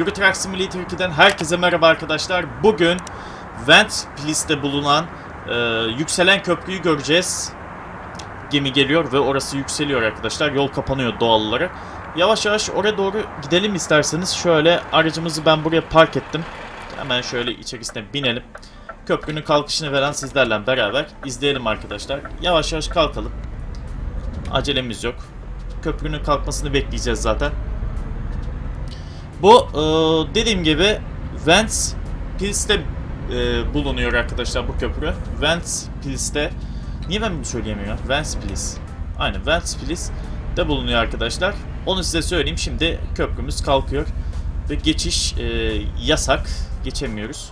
Euro Truck Simulator 2'den herkese merhaba arkadaşlar. Bugün Ventspils'te bulunan e, yükselen köprüyü göreceğiz. Gemi geliyor ve orası yükseliyor arkadaşlar. Yol kapanıyor doğal olarak. Yavaş yavaş oraya doğru gidelim isterseniz. Şöyle aracımızı ben buraya park ettim. Hemen şöyle içerisine binelim. Köprünün kalkışını veren sizlerle beraber izleyelim arkadaşlar. Yavaş yavaş kalkalım. Acelemiz yok. Köprünün kalkmasını bekleyeceğiz zaten. Bu e, dediğim gibi Ventspils'te e, bulunuyor arkadaşlar bu köprü. Ventspils'te Niye ben bunu söyleyemiyorum ya? Ventspils. Aynen Ventspils'te bulunuyor arkadaşlar. Onu size söyleyeyim. Şimdi köprümüz kalkıyor. Ve geçiş e, yasak. Geçemiyoruz.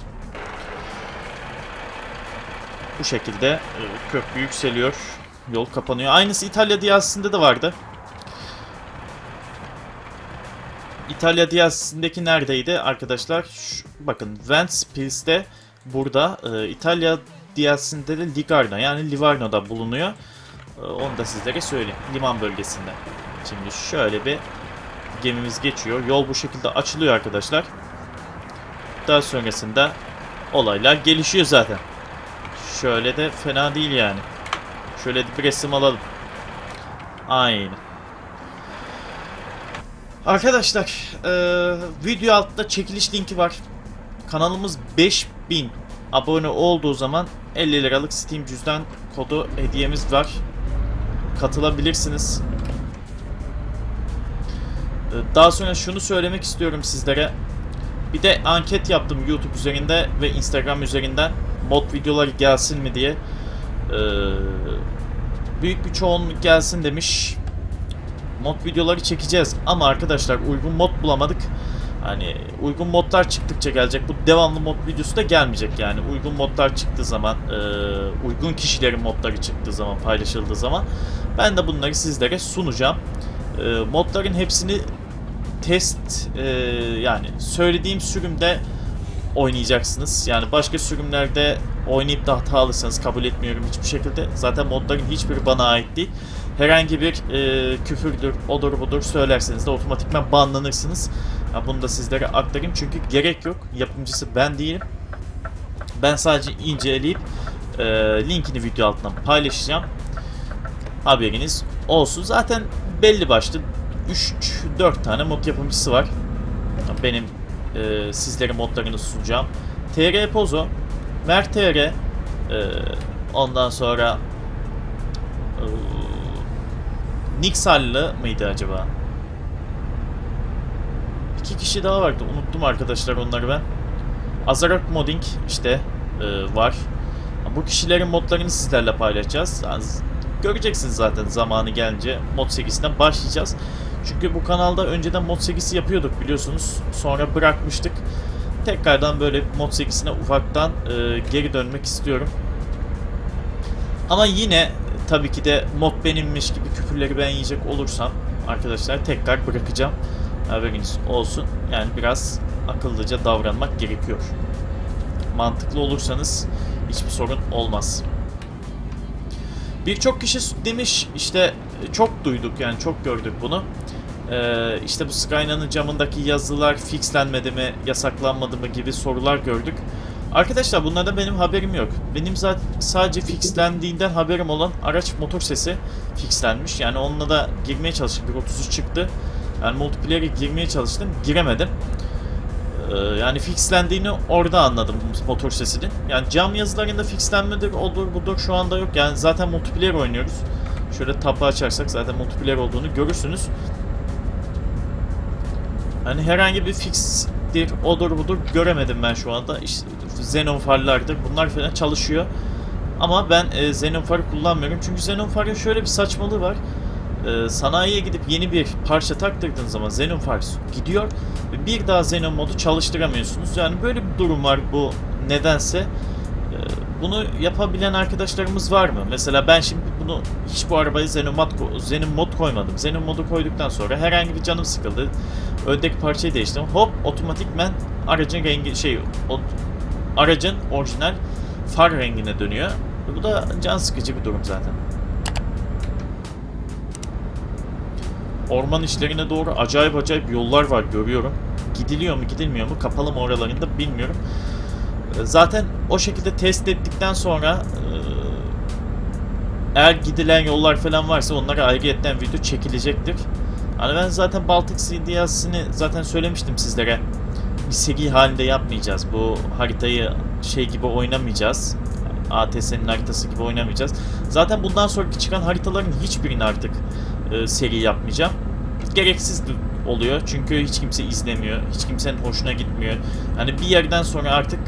Bu şekilde e, köprü yükseliyor. Yol kapanıyor. Aynısı İtalya diyasında da vardı. İtalya diyasındaki neredeydi arkadaşlar? Şu, bakın Ventspils'te burada e, İtalya diyasinde de Ligarno yani Livorno'da bulunuyor. E, onu da sizlere söyleyeyim. Liman bölgesinde. Şimdi şöyle bir gemimiz geçiyor. Yol bu şekilde açılıyor arkadaşlar. Daha sonrasında olaylar gelişiyor zaten. Şöyle de fena değil yani. Şöyle bir resim alalım. Aynen. Arkadaşlar e, video altta çekiliş linki var. Kanalımız 5000 abone olduğu zaman 50 liralık Steam cüzdan kodu hediyemiz var. Katılabilirsiniz. E, daha sonra şunu söylemek istiyorum sizlere. Bir de anket yaptım YouTube üzerinde ve Instagram üzerinden mod videoları gelsin mi diye. Ee, büyük bir çoğunluk gelsin demiş. Mod videoları çekeceğiz ama arkadaşlar uygun mod bulamadık. Hani uygun modlar çıktıkça gelecek. Bu devamlı mod videosu da gelmeyecek yani. Uygun modlar çıktığı zaman, e, uygun kişilerin modları çıktığı zaman, paylaşıldığı zaman ben de bunları sizlere sunacağım. E, modların hepsini test e, yani söylediğim sürümde oynayacaksınız. Yani başka sürümlerde oynayıp da hata alırsanız kabul etmiyorum hiçbir şekilde. Zaten modların hiçbiri bana ait değil. Herhangi bir e, küfürdür, odur budur söylerseniz de otomatikman banlanırsınız. Ya bunu da sizlere aktarayım çünkü gerek yok. Yapımcısı ben değilim. Ben sadece inceleyip e, linkini video altından paylaşacağım. Haberiniz olsun. Zaten belli başlı 3-4 tane mod yapımcısı var. Benim e, sizlere modlarını sunacağım. TR Pozo, Mert TR, e, ondan sonra Nixallı mıydı acaba? İki kişi daha vardı. Unuttum arkadaşlar onları ben. Azarak Modding işte e, var. Bu kişilerin modlarını sizlerle paylaşacağız. Yani göreceksiniz zaten zamanı gelince mod 8'den başlayacağız. Çünkü bu kanalda önceden mod 8'i yapıyorduk biliyorsunuz. Sonra bırakmıştık. Tekrardan böyle mod 8'ine ufaktan e, geri dönmek istiyorum. Ama yine tabii ki de mod benimmiş gibi küfürleri ben yiyecek olursam arkadaşlar tekrar bırakacağım. Haberiniz olsun. Yani biraz akıllıca davranmak gerekiyor. Mantıklı olursanız hiçbir sorun olmaz. Birçok kişi demiş işte çok duyduk yani çok gördük bunu. Ee, işte bu Skyna'nın camındaki yazılar fixlenmedi mi, yasaklanmadı mı gibi sorular gördük. Arkadaşlar bunlarda benim haberim yok. Benim zaten sadece fixlendiğinden haberim olan araç motor sesi fixlenmiş. Yani onunla da girmeye çalıştık. 1.33 çıktı. Yani multiplayer'e girmeye çalıştım. Giremedim. Ee, yani fixlendiğini orada anladım motor sesinin. Yani cam yazılarında fixlenmedir, odur budur şu anda yok. Yani zaten multiplayer oynuyoruz. Şöyle tabı açarsak zaten multiplayer olduğunu görürsünüz. Hani herhangi bir fixdir, odur budur göremedim ben şu anda. İşte Xenon. Bunlar falan çalışıyor. Ama ben e, Xenon kullanmıyorum. Çünkü Xenon şöyle bir saçmalığı var. E, sanayiye gidip yeni bir parça taktırdığın zaman Xenon gidiyor. Ve bir daha Xenon modu çalıştıramıyorsunuz. Yani böyle bir durum var bu nedense. E, bunu yapabilen arkadaşlarımız var mı? Mesela ben şimdi bunu hiç bu arabaya Xenon mod, Xenon mod koymadım. Xenon modu koyduktan sonra herhangi bir canım sıkıldı. Öndeki parçayı değiştirdim. Hop otomatikmen aracın rengi şey o, aracın orijinal far rengine dönüyor. Bu da can sıkıcı bir durum zaten. orman işlerine doğru acayip acayip yollar var görüyorum. Gidiliyor mu gidilmiyor mu kapalı mı oralarında bilmiyorum. E, zaten o şekilde test ettikten sonra e, eğer gidilen yollar falan varsa onlara ayrıyetten video çekilecektir. Hani ben zaten Baltic Sea zaten söylemiştim sizlere. Bir seri halinde yapmayacağız. Bu haritayı şey gibi oynamayacağız. ATS'nin haritası gibi oynamayacağız. Zaten bundan sonraki çıkan haritaların hiçbirini artık e, seri yapmayacağım. Gereksiz oluyor çünkü hiç kimse izlemiyor. Hiç kimsenin hoşuna gitmiyor. Hani bir yerden sonra artık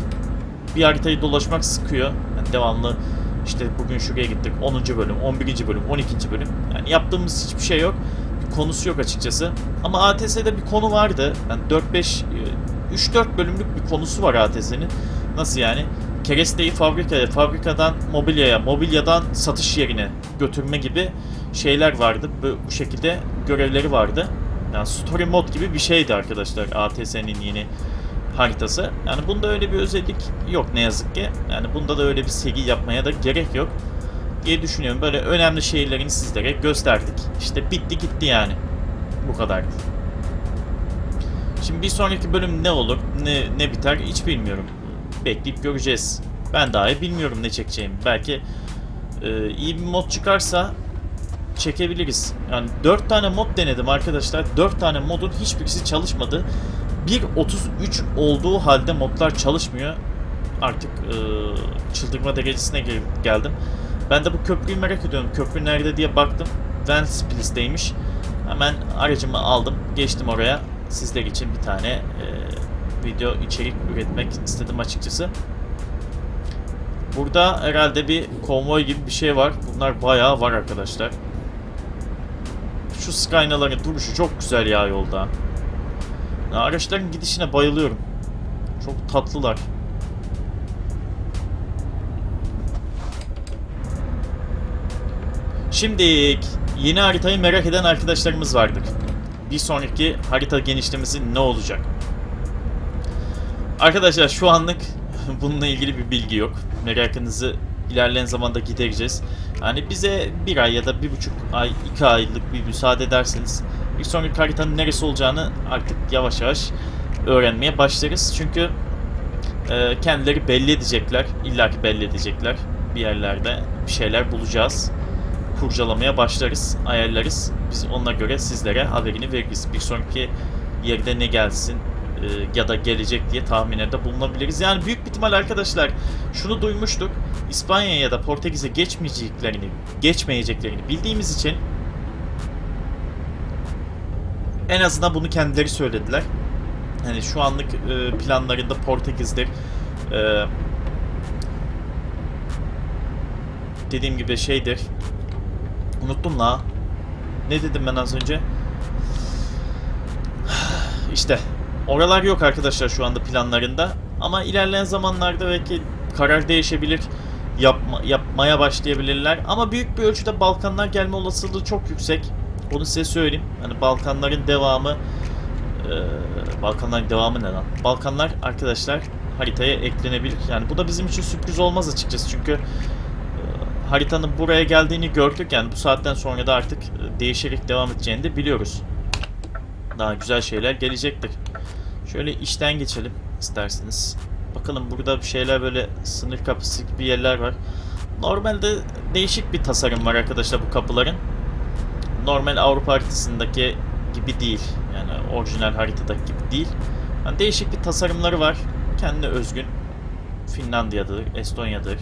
bir haritayı dolaşmak sıkıyor. Yani devamlı işte bugün şuraya gittik 10. bölüm, 11. bölüm, 12. bölüm. Yani yaptığımız hiçbir şey yok. Bir konusu yok açıkçası. Ama ATS'de bir konu vardı. Yani 4-5 3-4 bölümlük bir konusu var ATS'nin. Nasıl yani? Keresteyi fabrikaya, fabrikadan mobilyaya, mobilyadan satış yerine götürme gibi şeyler vardı. Bu şekilde görevleri vardı. Yani story mod gibi bir şeydi arkadaşlar ATS'nin yeni haritası. Yani bunda öyle bir özellik yok ne yazık ki. Yani bunda da öyle bir seri yapmaya da gerek yok diye düşünüyorum. Böyle önemli şehirlerini sizlere gösterdik. İşte bitti gitti yani. Bu kadar. Şimdi bir sonraki bölüm ne olur, ne, ne biter hiç bilmiyorum. Bekleyip göreceğiz. Ben dahi bilmiyorum ne çekeceğimi. Belki e, iyi bir mod çıkarsa çekebiliriz. Yani 4 tane mod denedim arkadaşlar. 4 tane modun hiçbirisi çalışmadı. 1.33 olduğu halde modlar çalışmıyor. Artık e, çıldırma derecesine geldim. Ben de bu köprüyü merak ediyorum. Köprü nerede diye baktım. Ventspils'teymiş. Hemen aracımı aldım. Geçtim oraya. Sizler için bir tane e, video içerik üretmek istedim açıkçası. Burada herhalde bir konvoy gibi bir şey var. Bunlar bayağı var arkadaşlar. Şu Skynaların duruşu çok güzel ya yolda. Araçların gidişine bayılıyorum. Çok tatlılar. Şimdi yeni haritayı merak eden arkadaşlarımız vardır. Bir sonraki harita genişlemesi ne olacak? Arkadaşlar şu anlık bununla ilgili bir bilgi yok. Merakınızı ilerleyen zamanda gidereceğiz. Yani bize bir ay ya da bir buçuk ay, iki aylık bir müsaade ederseniz bir sonraki haritanın neresi olacağını artık yavaş yavaş öğrenmeye başlarız. Çünkü e, kendileri belli edecekler. illaki belli edecekler. Bir yerlerde bir şeyler bulacağız. Kurcalamaya başlarız, ayarlarız. Biz ona göre sizlere haberini veririz. Bir sonraki yerde ne gelsin, e, ya da gelecek diye tahminlerde bulunabiliriz. Yani büyük bir ihtimal arkadaşlar şunu duymuştuk. İspanya ya da Portekiz'e geçmeyeceklerini, geçmeyeceklerini bildiğimiz için en azından bunu kendileri söylediler. Hani şu anlık e, planlarında Portekiz'dir. E, dediğim gibi şeydir. Unuttum la. Ne dedim ben az önce? İşte oralar yok arkadaşlar şu anda planlarında. Ama ilerleyen zamanlarda belki karar değişebilir. Yapma, yapmaya başlayabilirler. Ama büyük bir ölçüde Balkanlar gelme olasılığı çok yüksek. Onu size söyleyeyim. Hani Balkanların devamı ee, Balkanların devamı ne lan? Balkanlar arkadaşlar haritaya eklenebilir. Yani bu da bizim için sürpriz olmaz açıkçası. Çünkü e, haritanın buraya geldiğini gördük. Yani bu saatten sonra da artık e, değişerek devam edeceğini de biliyoruz. Daha güzel şeyler gelecektir. Şöyle işten geçelim isterseniz. Bakalım burada bir şeyler böyle sınır kapısı gibi yerler var. Normalde değişik bir tasarım var arkadaşlar bu kapıların normal Avrupa haritasındaki gibi değil. Yani orijinal haritadaki gibi değil. Yani değişik bir tasarımları var. Kendine özgün. Finlandiya'dır, Estonya'dır,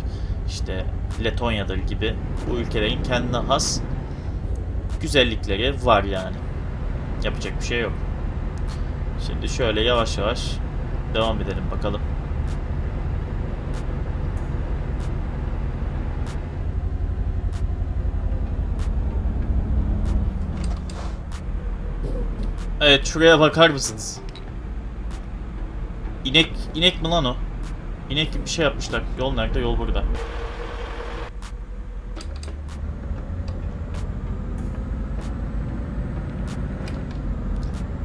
işte Letonya'dır gibi bu ülkelerin kendine has güzellikleri var yani. Yapacak bir şey yok. Şimdi şöyle yavaş yavaş devam edelim bakalım. Evet şuraya bakar mısınız? İnek, inek mi lan o? İnek gibi bir şey yapmışlar. Yol nerede? Yol burada.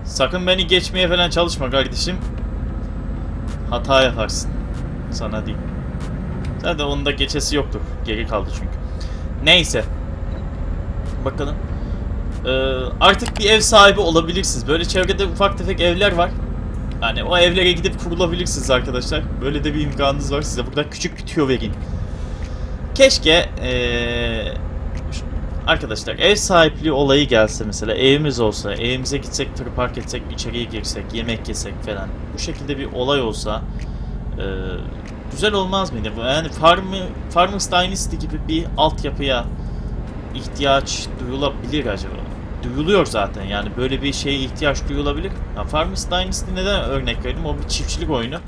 Sakın beni geçmeye falan çalışma kardeşim. Hata yaparsın. Sana değil. Zaten onun da geçesi yoktur. Geri kaldı çünkü. Neyse. Bakalım. Ee, artık bir ev sahibi olabilirsiniz. Böyle çevrede ufak tefek evler var. Yani o evlere gidip kurulabilirsiniz arkadaşlar. Böyle de bir imkanınız var. Size burada küçük bir tüyo vereyim. Keşke ee, arkadaşlar ev sahipliği olayı gelse mesela evimiz olsa, evimize gitsek, tır park etsek, içeriye girsek, yemek yesek falan. Bu şekilde bir olay olsa ee, güzel olmaz mıydı? Yani Farm, Farmers Dynasty gibi bir altyapıya ihtiyaç duyulabilir acaba? Duyuluyor zaten yani böyle bir şeye ihtiyaç duyulabilir. Ya Farmers Dynasty neden örnek verdim? O bir çiftçilik oyunu.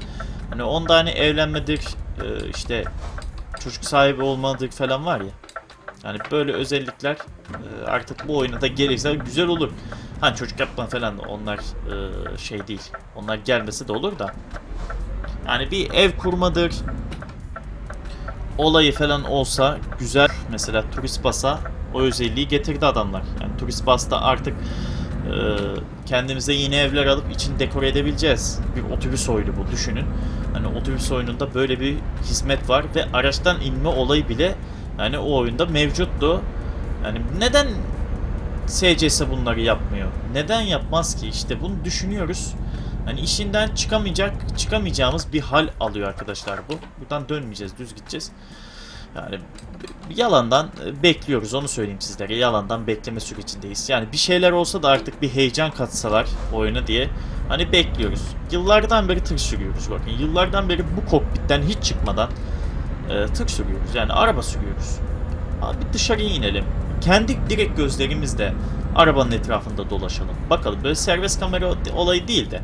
Hani onda hani evlenmedir, e, işte çocuk sahibi olmadır falan var ya. Yani böyle özellikler e, artık bu oyuna da gelirse güzel olur. Hani çocuk yapma falan onlar e, şey değil. Onlar gelmesi de olur da. Yani bir ev kurmadır olayı falan olsa güzel. Mesela turist basa o özelliği getirdi adamlar. Yani turist basta artık e, kendimize yeni evler alıp için dekore edebileceğiz. Bir otobüs oyunu bu düşünün. Hani otobüs oyununda böyle bir hizmet var ve araçtan inme olayı bile yani o oyunda mevcuttu. Yani neden SCS bunları yapmıyor? Neden yapmaz ki? İşte bunu düşünüyoruz. Hani işinden çıkamayacak, çıkamayacağımız bir hal alıyor arkadaşlar bu. Buradan dönmeyeceğiz, düz gideceğiz. Yani yalandan bekliyoruz onu söyleyeyim sizlere. Yalandan bekleme sürecindeyiz. Yani bir şeyler olsa da artık bir heyecan katsalar oyuna diye hani bekliyoruz. Yıllardan beri tır sürüyoruz bakın. Yıllardan beri bu kokpitten hiç çıkmadan e, tır sürüyoruz. Yani araba sürüyoruz. Abi dışarıya inelim. Kendi direkt gözlerimizle arabanın etrafında dolaşalım. Bakalım böyle serbest kamera olayı değil de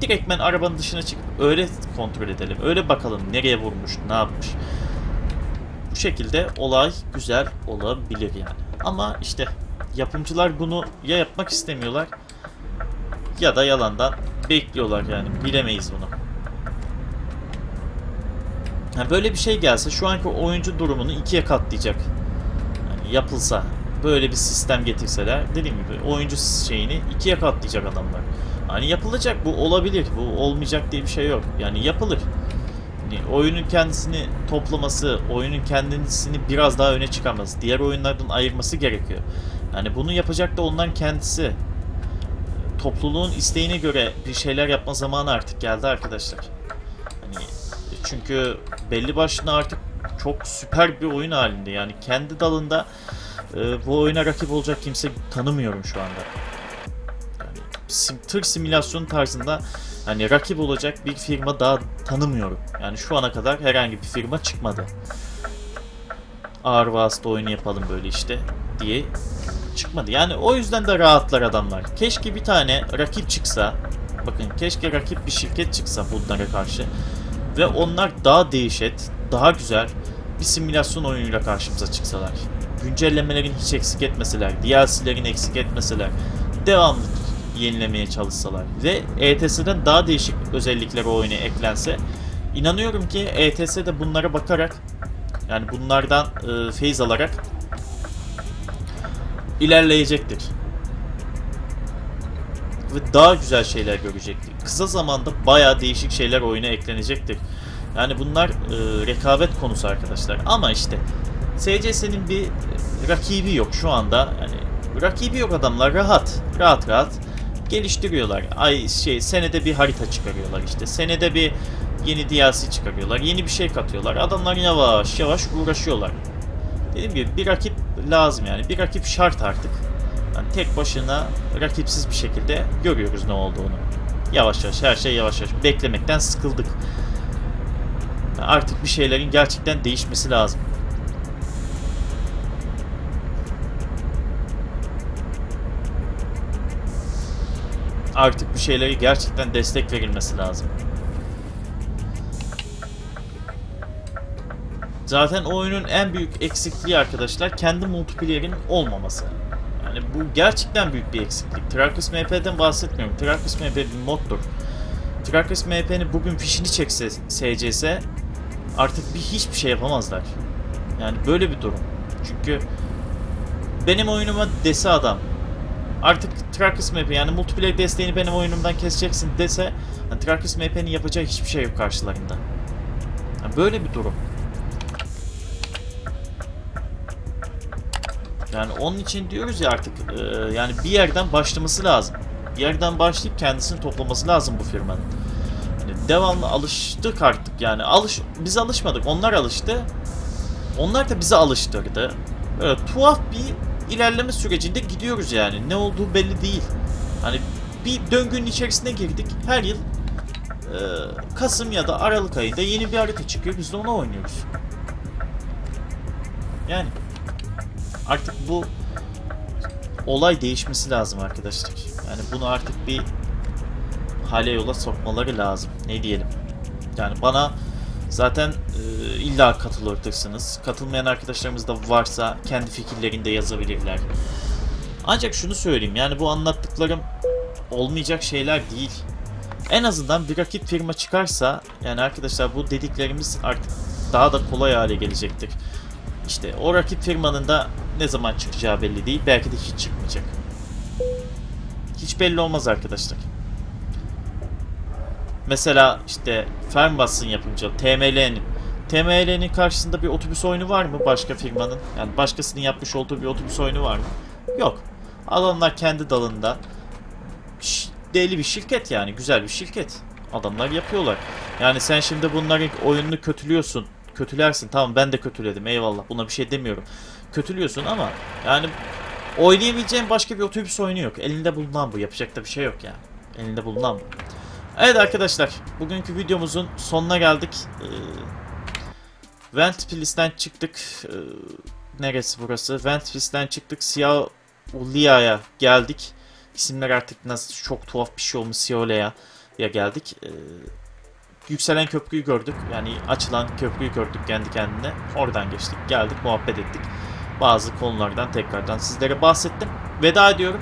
direktmen arabanın dışına çıkıp öyle kontrol edelim. Öyle bakalım nereye vurmuş, ne yapmış. Bu şekilde olay güzel olabilir yani. Ama işte yapımcılar bunu ya yapmak istemiyorlar ya da yalandan bekliyorlar yani. Bilemeyiz bunu. Yani böyle bir şey gelse şu anki oyuncu durumunu ikiye katlayacak. Yani yapılsa böyle bir sistem getirseler dediğim gibi oyuncu şeyini ikiye katlayacak adamlar. Hani yapılacak bu olabilir. Bu olmayacak diye bir şey yok. Yani yapılır. Yani oyunun kendisini toplaması, oyunun kendisini biraz daha öne çıkarması, diğer oyunlardan ayırması gerekiyor. Yani bunu yapacak da ondan kendisi. Topluluğun isteğine göre bir şeyler yapma zamanı artık geldi arkadaşlar. Hani çünkü belli başına artık çok süper bir oyun halinde. Yani kendi dalında e, bu oyuna rakip olacak kimse tanımıyorum şu anda. Yani sim, tır simülasyon tarzında hani rakip olacak bir firma daha tanımıyorum. Yani şu ana kadar herhangi bir firma çıkmadı. Ağır vasıta oyunu yapalım böyle işte diye çıkmadı. Yani o yüzden de rahatlar adamlar. Keşke bir tane rakip çıksa. Bakın keşke rakip bir şirket çıksa bunlara karşı. Ve onlar daha değişet, daha güzel bir simülasyon oyunuyla karşımıza çıksalar. Güncellemelerin hiç eksik etmeseler, DLC'lerin eksik etmeseler, devamlı yenilemeye çalışsalar ve ETS'den daha değişik özellikler o oyuna eklense inanıyorum ki ETS de bunlara bakarak yani bunlardan e, feyiz alarak ilerleyecektir. Ve daha güzel şeyler görecektir. Kısa zamanda baya değişik şeyler oyuna eklenecektir. Yani bunlar e, rekabet konusu arkadaşlar. Ama işte SCS'nin bir rakibi yok şu anda. Yani rakibi yok adamlar rahat. Rahat rahat geliştiriyorlar. Ay şey senede bir harita çıkarıyorlar işte. Senede bir yeni DLC çıkarıyorlar. Yeni bir şey katıyorlar. Adamlar yavaş yavaş uğraşıyorlar. Dediğim gibi bir rakip lazım yani. Bir rakip şart artık. Yani tek başına rakipsiz bir şekilde görüyoruz ne olduğunu. Yavaş yavaş her şey yavaş yavaş. Beklemekten sıkıldık. Artık bir şeylerin gerçekten değişmesi lazım. Artık bir şeyleri gerçekten destek verilmesi lazım. Zaten oyunun en büyük eksikliği arkadaşlar kendi multiplayer'in olmaması. Yani bu gerçekten büyük bir eksiklik. Trackers MP'den bahsetmiyorum. Trackers MP bir moddur. Trackers MP'nin bugün fişini çekse SCS artık bir hiçbir şey yapamazlar. Yani böyle bir durum. Çünkü benim oyunuma dese adam artık Trackers MP yani multiplayer desteğini benim oyunumdan keseceksin dese yani Trackers MP'nin yapacağı hiçbir şey yok karşılarında. Yani böyle bir durum. Yani onun için diyoruz ya artık e, yani bir yerden başlaması lazım. Bir yerden başlayıp kendisini toplaması lazım bu firmanın. Yani devamlı alıştık artık yani. Alış biz alışmadık. Onlar alıştı. Onlar da bize alıştırdı. Böyle tuhaf bir ilerleme sürecinde gidiyoruz yani. Ne olduğu belli değil. Hani bir döngünün içerisine girdik. Her yıl e, Kasım ya da Aralık ayında yeni bir harita çıkıyor. Biz de ona oynuyoruz. Yani artık bu olay değişmesi lazım arkadaşlar. Yani bunu artık bir hale yola sokmaları lazım. Ne diyelim. Yani bana zaten e, illa katılırsınız. Katılmayan arkadaşlarımız da varsa kendi fikirlerini de yazabilirler. Ancak şunu söyleyeyim. Yani bu anlattıklarım olmayacak şeyler değil. En azından bir rakip firma çıkarsa yani arkadaşlar bu dediklerimiz artık daha da kolay hale gelecektir. İşte o rakip firmanın da ne zaman çıkacağı belli değil. Belki de hiç çıkmayacak. Hiç belli olmaz arkadaşlar. Mesela işte Fernbus'ın yapımcılığı, TML'nin. TML'nin karşısında bir otobüs oyunu var mı başka firmanın? Yani başkasının yapmış olduğu bir otobüs oyunu var mı? Yok. Adamlar kendi dalında deli bir şirket yani. Güzel bir şirket. Adamlar yapıyorlar. Yani sen şimdi bunların oyununu kötülüyorsun. Kötülersin. Tamam ben de kötüledim. Eyvallah. Buna bir şey demiyorum. Kötülüyorsun ama yani oynayabileceğin başka bir otobüs oyunu yok. Elinde bulunan bu. Yapacak da bir şey yok yani. Elinde bulunan bu. Evet arkadaşlar. Bugünkü videomuzun sonuna geldik. Ee, Ventpils'ten çıktık. Ee, neresi burası? Ventpils'ten çıktık. Siyah Ulia'ya geldik. İsimler artık nasıl çok tuhaf bir şey olmuş Siola'ya ya geldik. Ee, yükselen köprüyü gördük. Yani açılan köprüyü gördük kendi kendine. Oradan geçtik, geldik, muhabbet ettik. Bazı konulardan tekrardan sizlere bahsettim. Veda ediyorum.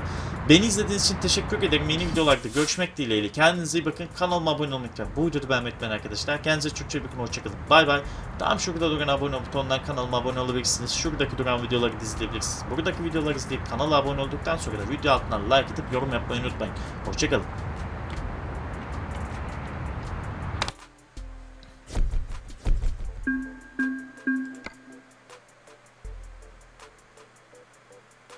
Beni izlediğiniz için teşekkür ederim. Yeni videolarda görüşmek dileğiyle. Kendinize iyi bakın. Kanalıma abone olmayı unutmayın. Bu videoda beğenmeyi unutmayın arkadaşlar. Kendinize çok iyi bakın. Hoşçakalın. Bay bay. Tam şurada duran abone ol butonundan kanalıma abone olabilirsiniz. Şuradaki duran videoları da izleyebilirsiniz. Buradaki videoları izleyip kanala abone olduktan sonra da video altına like atıp yorum yapmayı unutmayın. Hoşçakalın.